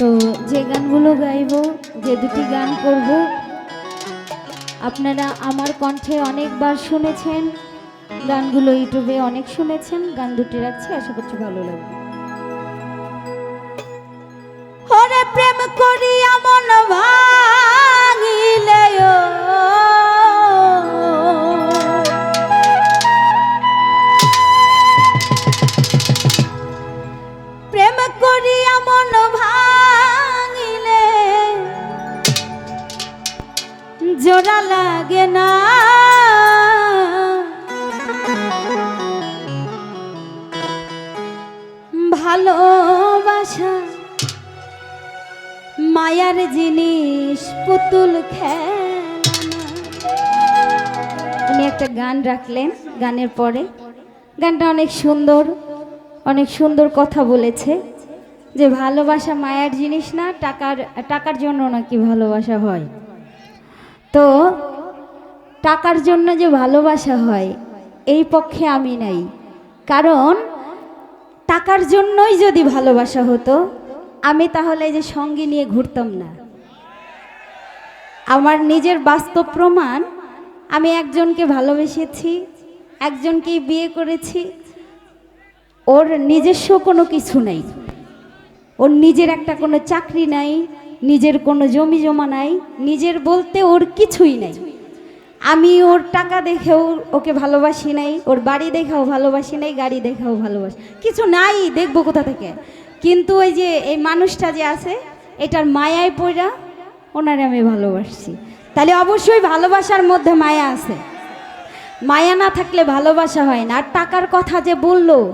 তো যে গানগুলো গাইব, যে দুটি গান করব, আপনারা আমার কণ্ঠে অনেকবার শুনেছেন। গানগুলো ইউটিউবে অনেক শুনেছেন, গান দুটি রাখছি, আশা করছি ভালো লাগবে। প্রেম করি মন ভাঙিলে ভালোবাসা, মায়ার জিনিস পুতুল খেলনা। উনি একটা গান রাখলেন গানের পরে। গানটা অনেক সুন্দর অনেক সুন্দর কথা বলেছে যে ভালোবাসা মায়ার জিনিস না, টাকার টাকার জন্য নাকি ভালোবাসা হয়। তো টাকার জন্য যে ভালোবাসা হয়, এই পক্ষে আমি নাই। কারণ টাকার জন্যই যদি ভালোবাসা হতো, আমি তাহলে যে সঙ্গী নিয়ে ঘুরতাম না। আমার নিজের বাস্তব প্রমাণ, আমি একজনকে ভালোবেসেছি, একজনকেই বিয়ে করেছি। ওর নিজস্ব কোনো কিছু নাই। ওর নিজের একটা কোনো চাকরি নাই, নিজের কোনো জমি জমা নাই, নিজের বলতে ওর কিছুই নাই। আমি ওর টাকা দেখেও ওকে ভালোবাসি নাই, ওর বাড়ি দেখেও ভালোবাসি নাই, গাড়ি দেখেও ভালোবাসি। কিছু নাই, দেখব কোথা থেকে। কিন্তু ওই যে, এই মানুষটা যে আছে, এটার মায়ায় পড়া ওনারে আমি ভালোবাসছি। তাহলে অবশ্যই ভালোবাসার মধ্যে মায়া আছে। মায়া না থাকলে ভালোবাসা হয় না। আর টাকার কথা যে বলল,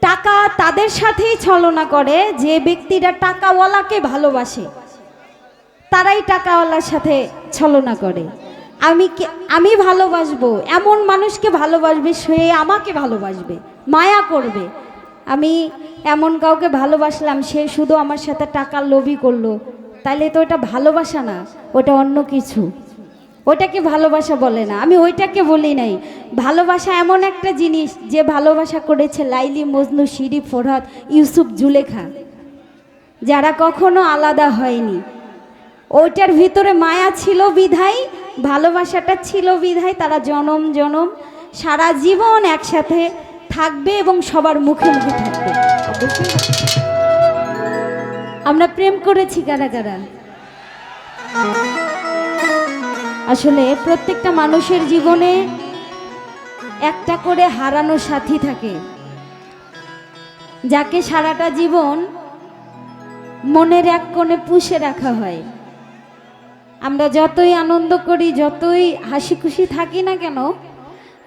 টাকা তাদের সাথেই ছলনা করে, যে ব্যক্তিরা টাকাওয়ালাকে ভালোবাসে, তারাই টাকাওয়ালার সাথে ছলনা করে। আমি আমি ভালোবাসবো। এমন মানুষকে ভালোবাসবে, সে আমাকে ভালোবাসবে, মায়া করবে। আমি এমন কাউকে ভালোবাসলাম, সে শুধু আমার সাথে টাকার লোভই করল। তাহলে তো ওটা ভালোবাসা না, ওটা অন্য কিছু। ওটাকে ভালোবাসা বলে না। আমি ওইটাকে বলি নাই। ভালোবাসা এমন একটা জিনিস, যে ভালোবাসা করেছে লাইলি, মজনু, শিরি, ফরহাদ, ইউসুফ, জুলেখা। যারা কখনো আলাদা হয়নি। ওইটার ভিতরে মায়া ছিল বিধাই ভালোবাসাটা ছিল বিধায় তারা জনম জনম। সারা জীবন একসাথে থাকবে এবং সবার মুখে মুখে থাকবে। আমরা প্রেম করেছি কারা কারা? আসলে প্রত্যেকটা মানুষের জীবনে একটা করে হারানো সাথী থাকে। যাকে সারাটা জীবন মনের এক কোণে পুষে রাখা হয়। আমরা যতই আনন্দ করি, যতই হাসি খুশি থাকি না কেন,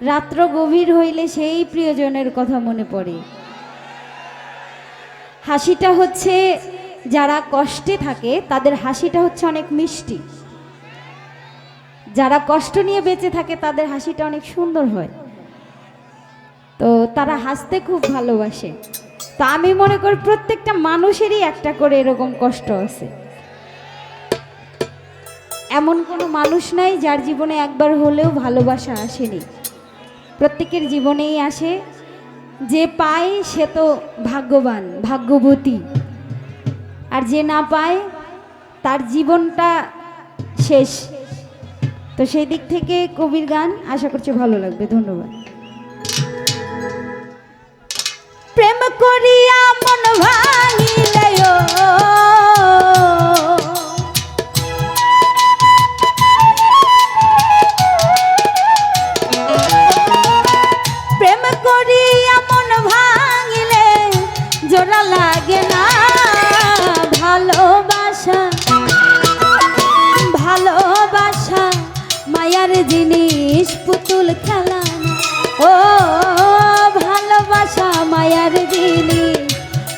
রাত্র গভীর হইলে সেই প্রিয়জনের কথা মনে পড়ে। হাসিটা হচ্ছে, যারা কষ্টে থাকে, তাদের হাসিটা হচ্ছে অনেক মিষ্টি। যারা কষ্ট নিয়ে বেঁচে থাকে, তাদের হাসিটা অনেক সুন্দর হয়। তো তারা হাসতে খুব ভালোবাসে। তা আমি মনে করি প্রত্যেকটা মানুষেরই একটা করে এরকম কষ্ট আছে। এমন কোনো মানুষ নাই যার জীবনে একবার হলেও ভালোবাসা আসেনি। প্রত্যেকের জীবনেই আসে, যে পায় সে তো ভাগ্যবান, ভাগ্যবতী। আর যে না পায়, তার জীবনটা শেষ। তো সেই দিক থেকে কবির গান আশা করছি ভালো লাগবে। ধন্যবাদ। প্রেম করিয়া মন ভাঙিলে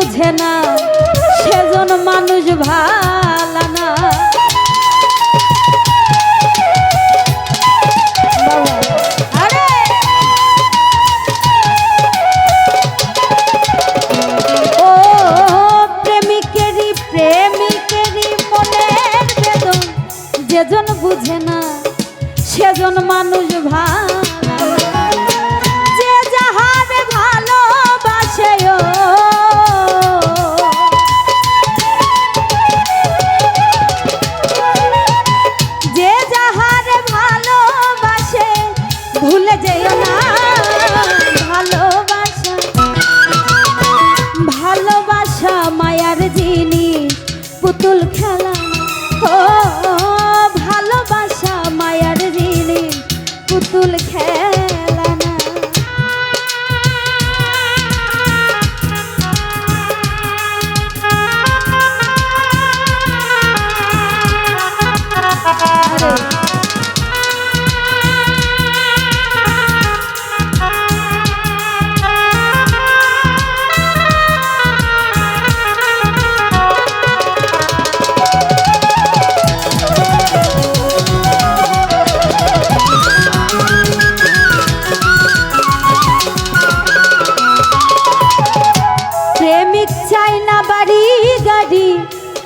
বুঝে না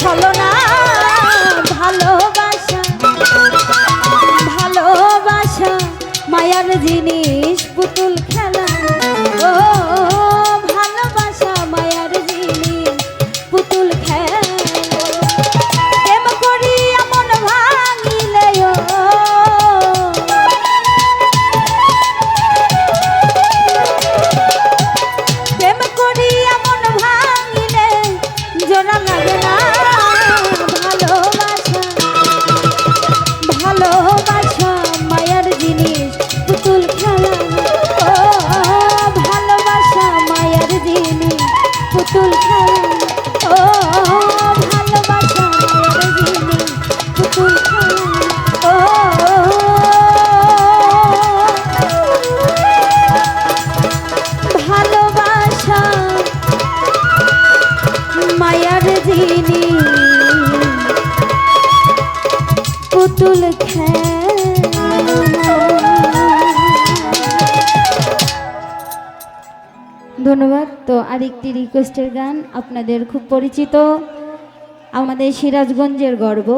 ছলনা ভালোবাসা ভালোবাসা মায়ার জিনিস। যিনি পুতুল ধন্যবাদ। তো আরেকটি রিকোয়েস্টের গান আপনাদের খুব পরিচিত। আমাদের সিরাজগঞ্জের গর্ব।